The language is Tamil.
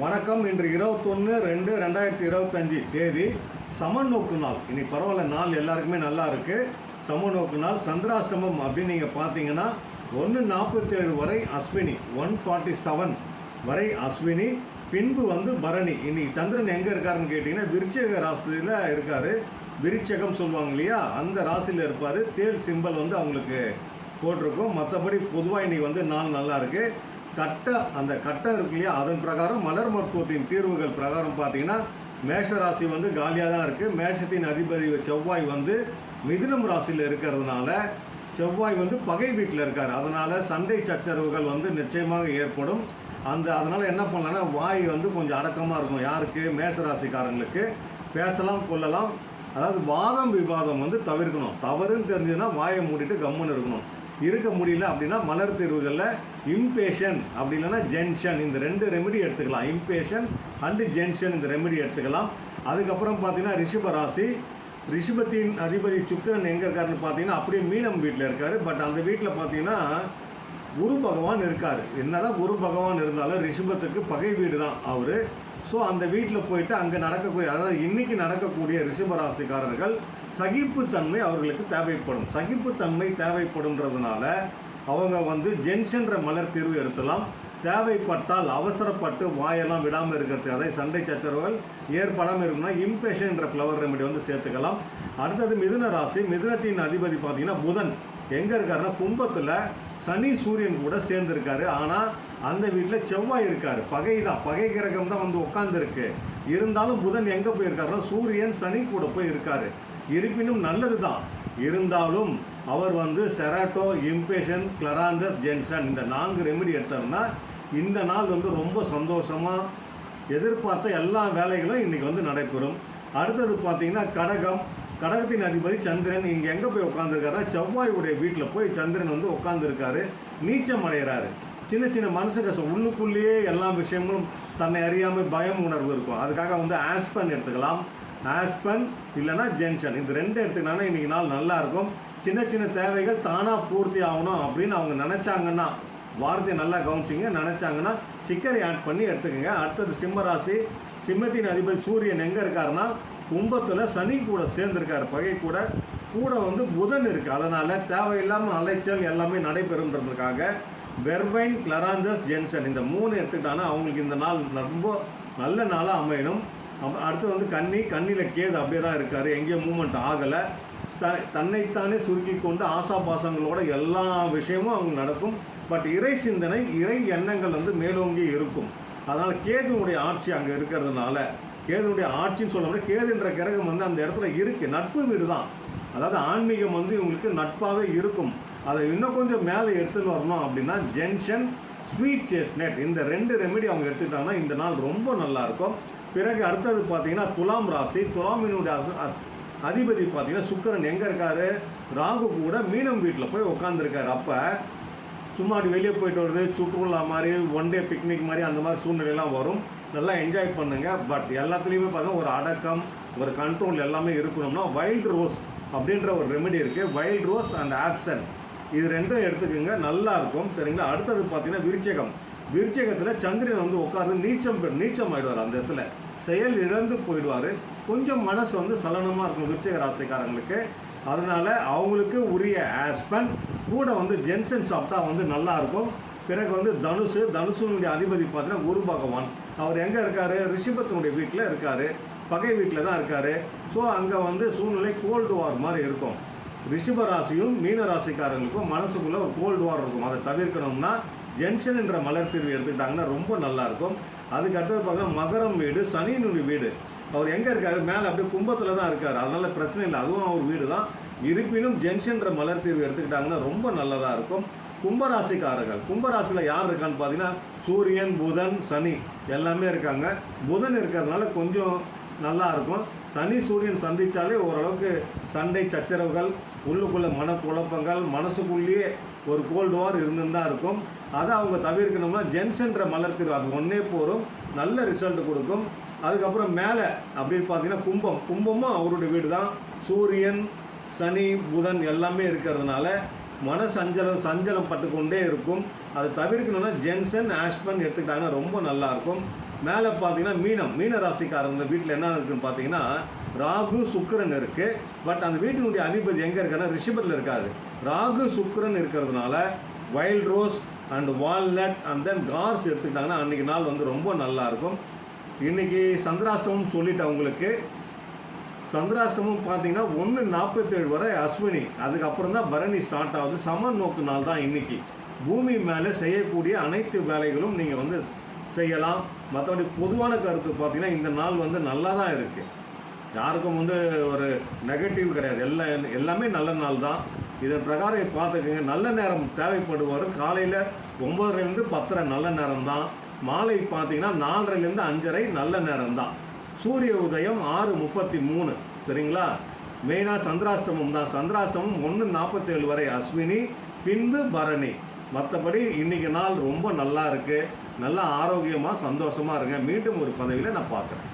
வணக்கம். இன்று இருபத்தொன்று ரெண்டு ரெண்டாயிரத்தி இருபத்தஞ்சி தேதி சமநோக்கு நாள். இன்னைக்கு பரவாயில்ல நாள் எல்லாருக்குமே நல்லா இருக்கு. சமநோக்கு நாள் சந்திராஷ்டமம் அப்படின்னு நீங்கள் பார்த்தீங்கன்னா ஒன்று நாற்பத்தேழு வரை அஸ்வினி ஒன் ஃபார்ட்டி செவன் வரை அஸ்வினி பின்பு வந்து பரணி. இன்னைக்கு சந்திரன் எங்கே இருக்காருன்னு கேட்டிங்கன்னா விருச்சக ராசியில் இருக்காரு. விருச்சகம் சொல்லுவாங்க இல்லையா அந்த ராசியில் இருப்பார். தேல் சிம்பல் வந்து அவங்களுக்கு போட்டிருக்கோம். மற்றபடி பொதுவாக இன்னைக்கு வந்து நாள் நல்லாயிருக்கு கட்ட அந்த கட்டம் இருக்கு இல்லையா? அதன் பிரகாரம் மலர் மருத்துவத்தின் தீர்வுகள் பிரகாரம் பார்த்தீங்கன்னா மேஷ ராசி வந்து காலியாக தான் இருக்குது மேஷத்தின் அதிபதி செவ்வாய் வந்து மிதுனம் ராசியில் இருக்கிறதுனால செவ்வாய் வந்து பகை வீட்டில் இருக்கார். அதனால் சண்டை சச்சரவுகள் வந்து நிச்சயமாக ஏற்படும். அந்த அதனால் என்ன பண்ணலான்னா வாய் வந்து கொஞ்சம் அடக்கமாக இருக்கும் யாருக்கு? மேஷராசிக்காரங்களுக்கு. பேசலாம் கொள்ளலாம். அதாவது வாதம் விவாதம் வந்து தவிர்க்கணும். தவறுன்னு தெரிஞ்சதுன்னா வாயை மூடிட்டு கம்முன்னு இருக்கணும். இருக்க முடியல அப்படின்னா மலர் தீர்வுகளில் இம்பேஷன் அப்படி இல்லைன்னா ஜென்ஷன் இந்த ரெண்டு ரெமெடி எடுத்துக்கலாம். இம்பேஷன் அண்டு ஜென்ஷன் இந்த ரெமெடி எடுத்துக்கலாம். அதுக்கப்புறம் பார்த்தீங்கன்னா ரிஷப ராசி. ரிஷபத்தின் அதிபதி சுக்கரன் எங்கே இருக்காருன்னு பார்த்தீங்கன்னா அப்படியே மீனம் வீட்டில் இருக்கார். பட் அந்த வீட்டில் பார்த்தீங்கன்னா குரு பகவான் இருக்கார். என்னதான் குரு பகவான் இருந்தாலும் ரிஷபத்துக்கு பகை வீடு தான் அவர். ஸோ அந்த வீட்டில் போயிட்டு அங்கே நடக்கக்கூடிய அதாவது இன்றைக்கி நடக்கக்கூடிய ரிஷபராசிக்காரர்கள் சகிப்புத்தன்மை அவர்களுக்கு தேவைப்படும். சகிப்புத்தன்மை தேவைப்படும்ன்றதுனால அவங்க வந்து ஜென்ஷன்ற மலர் தீர்வு எடுத்தலாம். தேவைப்பட்டால் அவசரப்பட்டு வாயெல்லாம் விடாமல் இருக்கிறதுக்கு அதை சண்டை சச்சரவுகள் ஏற்படாமல் இருக்கும்னா இம்பேஷன்ற ஃப்ளவர் ரெமெடி வந்து சேர்த்துக்கலாம். அடுத்தது மிதுன ராசி மிதுனத்தின் அதிபதி பார்த்திங்கன்னா புதன். எங்கே இருக்காருன்னா கும்பத்தில் சனி சூரியன் கூட சேர்ந்துருக்காரு. ஆனால் அந்த வீட்டில் செவ்வாய் இருக்கார். பகை தான் பகை கிரகம் தான் வந்து உட்காந்துருக்கு இருந்தாலும் புதன் எங்கே போயிருக்காருன்னா சூரியன் சனி கூட போய் இருக்கார். இருப்பினும் நல்லது தான் இருந்தாலும் அவர் வந்து செராட்டோ இம்பேஷன் கிளராந்தஸ் ஜென்சன் இந்த நான்கு ரெமெடி எடுத்தாருன்னா இந்த நாள் வந்து ரொம்ப சந்தோஷமாக எதிர்பார்த்த எல்லா வேலைகளும் இன்றைக்கி வந்து நடைபெறும். அடுத்தது பார்த்திங்கன்னா கடகம் கடகத்தின் அதிபதி சந்திரன் இங்கே எங்கே போய் உட்காந்துருக்காருன்னா செவ்வாயுடைய வீட்டில் போய் சந்திரன் வந்து உட்காந்துருக்காரு நீச்சம் அடைகிறாரு சின்ன சின்ன மனசு கஷ்டம் உள்ளுக்குள்ளேயே எல்லா விஷயங்களும் தன்னை அறியாமல் பயம் உணர்வு இருக்கும். அதுக்காக வந்து ஆஸ்பன் எடுத்துக்கலாம். ஆஸ்பன் இல்லைன்னா ஜென்ஷன் இந்த ரெண்டு எடுத்துக்கினாலும் இன்றைக்கி நாள் நல்லாயிருக்கும் சின்ன சின்ன தேவைகள் தானாக பூர்த்தி ஆகணும் அப்படின்னு அவங்க நினச்சாங்கன்னா வார்த்தையை நல்லா கவனிச்சிங்க. நினச்சாங்கன்னா சிக்கரை ஆட் பண்ணி எடுத்துக்கோங்க. அடுத்தது சிம்மராசி. சிம்மத்தின் அதிபதி சூரியன் எங்கே இருக்காருன்னா கும்பத்தில் சனி கூட சேர்ந்திருக்கார் பகை கூட. கூட வந்து புதன் இருக்குது அதனால் தேவையில்லாமல் அலைச்சல் எல்லாமே நடைபெறும்ன்றதுக்காக வெர்வைன் கிளராந்தஸ் ஜென்சன் இந்த மூணு எடுத்துக்கிட்டாங்கன்னா அவங்களுக்கு இந்த நாள் ரொம்ப நல்ல நாளாக அமையணும். அடுத்து வந்து கன்னி கண்ணியில் கேது அப்படியே தான் இருக்கார். எங்கேயும் மூமெண்ட் ஆகலை. த தன்னைத்தானே சுருக்கி கொண்டு ஆசாபாசங்களோட எல்லா விஷயமும் அவங்க நடக்கும். பட் இறை சிந்தனை இறை எண்ணங்கள் வந்து மேலோங்கி இருக்கும். அதனால் கேதுனுடைய ஆட்சி அங்கே இருக்கிறதுனால கேதுனுடைய ஆட்சின்னு சொல்ல கேதுன்ற கிரகம் வந்து அந்த இடத்துல இருக்குது நட்பு வீடு தான் அதாவது ஆன்மீகம் வந்து இவங்களுக்கு நட்பாகவே இருக்கும். அதை இன்னும் கொஞ்சம் மேலே எடுத்துன்னு வரணும் அப்படின்னா ஜென்ஷன் ஸ்வீட் சேஸ்னட். இந்த ரெண்டு ரெமெடி அவங்க எடுத்துக்கிட்டாங்கன்னா இந்த நாள் ரொம்ப நல்லா இருக்கும். பிறகு அடுத்தது பார்த்தீங்கன்னா துலாம் ராசி. துலாமினுடைய அதிபதி பார்த்தீங்கன்னா சுக்கரன் எங்கே இருக்காரு? ராகு கூட மீனம் வீட்டில் போய் உட்காந்துருக்காரு அப்போ சும்மா அப்படி வெளியே போயிட்டு வருது. சுற்றுலா மாதிரி ஒன் டே பிக்னிக் மாதிரி அந்த மாதிரி சூழ்நிலையெல்லாம் வரும். நல்லா என்ஜாய் பண்ணுங்கள் பட் எல்லாத்துலேயுமே பார்த்தீங்கன்னா ஒரு அடக்கம் ஒரு கண்ட்ரோல் எல்லாமே இருக்கணும்னா வைல்ட் ரோஸ் அப்படின்ற ஒரு ரெமெடி இருக்குது வைல்ட் ரோஸ் அண்ட் ஆப்சன் இது ரெண்டும் எடுத்துக்கோங்க நல்லா இருக்கும். சரிங்களா? அடுத்தது பார்த்தீங்கன்னா விருச்சகம். விருச்சகத்தில் சந்திரன் வந்து உட்காந்து நீச்சம் நீச்சம் ஆயிடுவார் அந்த இடத்துல. செயல் இழந்து போயிடுவார். கொஞ்சம் மனசு வந்து சலனமாக இருக்கும் விருச்சக ராசிக்காரங்களுக்கு. அதனால் அவங்களுக்கு உரிய ஆஸ்பன் கூட வந்து ஜென்சன் சாப்பிட்டா வந்து நல்லாயிருக்கும் பிறகு வந்து தனுசு தனுசுனுடைய அதிபதி பார்த்தீங்கன்னா குரு பகவான். அவர் எங்கே இருக்கார்? ரிஷபத்தினுடைய வீட்டில் இருக்கார். பகை வீட்டில் தான் இருக்கார். ஸோ அங்கே வந்து சூழ்நிலை கோல்டு வார் மாதிரி இருக்கும். ரிஷப ராசியும் மீன ராசிக்காரங்களுக்கும் மனசுக்குள்ளே ஒரு கோல்டு வார் இருக்கும். அதை தவிர்க்கணும்னா ஜென்ஷன் என்ற மலர் தீர்வு எடுத்துக்கிட்டாங்கன்னா ரொம்ப நல்லாயிருக்கும் அதுக்கடுத்தது அதுக்கு அடுத்தது பார்த்தீங்கன்னா மகரம் வீடு சனியினுடைய வீடு. அவர் எங்கே இருக்கார்? மேலே அப்படியே கும்பத்தில் தான் இருக்கார். அதனால் பிரச்சனை இல்லை. அதுவும் அவர் வீடு தான் இருப்பினும் ஜென்ஷன்ற மலர் தீர்வு எடுத்துக்கிட்டாங்கன்னா ரொம்ப நல்லதாக இருக்கும். கும்பராசிக்காரர்கள். கும்பராசியில் யார் இருக்கான்னு பார்த்தீங்கன்னா சூரியன் புதன் சனி எல்லாமே இருக்காங்க. புதன் இருக்கிறதுனால கொஞ்சம் நல்லா இருக்கும். சனி சூரியன் சந்தித்தாலே ஓரளவுக்கு சண்டை சச்சரவுகள் உள்ளுக்குள்ள மனக்குழப்பங்கள் மனசுக்குள்ளேயே ஒரு கோல்டு வார் இருந்துன்னு தான் இருக்கும். அதை அவங்க தவிர்க்கணும்னா ஜென்சன்ற மலர் தீர்வு அது ஒன்றே போதும். நல்ல ரிசல்ட் கொடுக்கும். அதுக்கப்புறம் மேலே அப்படின்னு பார்த்தீங்கன்னா கும்பம். கும்பமும் அவருடைய வீடு தான் சூரியன் சனி புதன் எல்லாமே இருக்கிறதுனால மன சஞ்சலம் சஞ்சலம் பட்டுக்கொண்டே இருக்கும். அதை தவிர்க்கணும்னா ஜென்சன் ஆஷ்பன் எடுத்துக்கிட்டாங்கன்னா ரொம்ப நல்லாயிருக்கும். மேலே பார்த்தீங்கன்னா மீனம் மீன ராசிக்காரங்க வீட்டில் என்ன இருக்குன்னு பார்த்தீங்கன்னா ராகு சுக்கரன் இருக்குது பட் அந்த வீட்டினுடைய அதிபதி எங்கே இருக்கான்னா ரிஷபத்தில் இருக்காது ராகு சுக்கரன் இருக்கிறதுனால wild rose and walnut and then cars எடுத்துக்கிட்டாங்கன்னா அன்றைக்கி நாள் வந்து ரொம்ப நல்லா இருக்கும் இன்றைக்கி சந்திராஷ்டமம் சொல்லிட்டேன் உங்களுக்கு. சந்திராஷ்டமும் பார்த்தீங்கன்னா ஒன்று நாற்பத்தேழு வரை அஸ்வினி அதுக்கப்புறம் தான் பரணி ஸ்டார்ட் ஆகுது. சம நோக்கு நாள் தான் இன்னைக்கு. பூமி மேலே செய்யக்கூடிய அனைத்து வேலைகளும் நீங்கள் வந்து செய்யலாம். மற்றபடி பொதுவான கருத்து பார்த்தீங்கன்னா இந்த நாள் வந்து நல்லா தான் இருக்குது யாருக்கும் வந்து ஒரு நெகட்டிவ் கிடையாது. எல்லா எல்லாமே நல்ல நாள் தான். இதன் பிரகாரம் பார்த்துக்கோங்க. நல்ல நேரம் தேவைப்படுவார். காலையில் ஒம்பதுலேருந்து பத்தரை நல்ல நேரம் தான். மாலை பார்த்தீங்கன்னா நாலரைலேருந்து அஞ்சரை நல்ல நேரம் தான். சூரிய உதயம் ஆறு முப்பத்தி மூணு. சரிங்களா? மெயினாக சந்திராஷ்டமம் தான். சந்திராஷ்டமம் ஒன்று நாற்பத்தேழு வரை அஸ்வினி பின்பு பரணி. மற்றபடி இன்னைக்கு நாள் ரொம்ப நல்லா இருக்குது நல்லா ஆரோக்கியமாக சந்தோஷமாக இருங்க. மீண்டும் ஒரு பதவியில் நான் பார்க்குறேன்.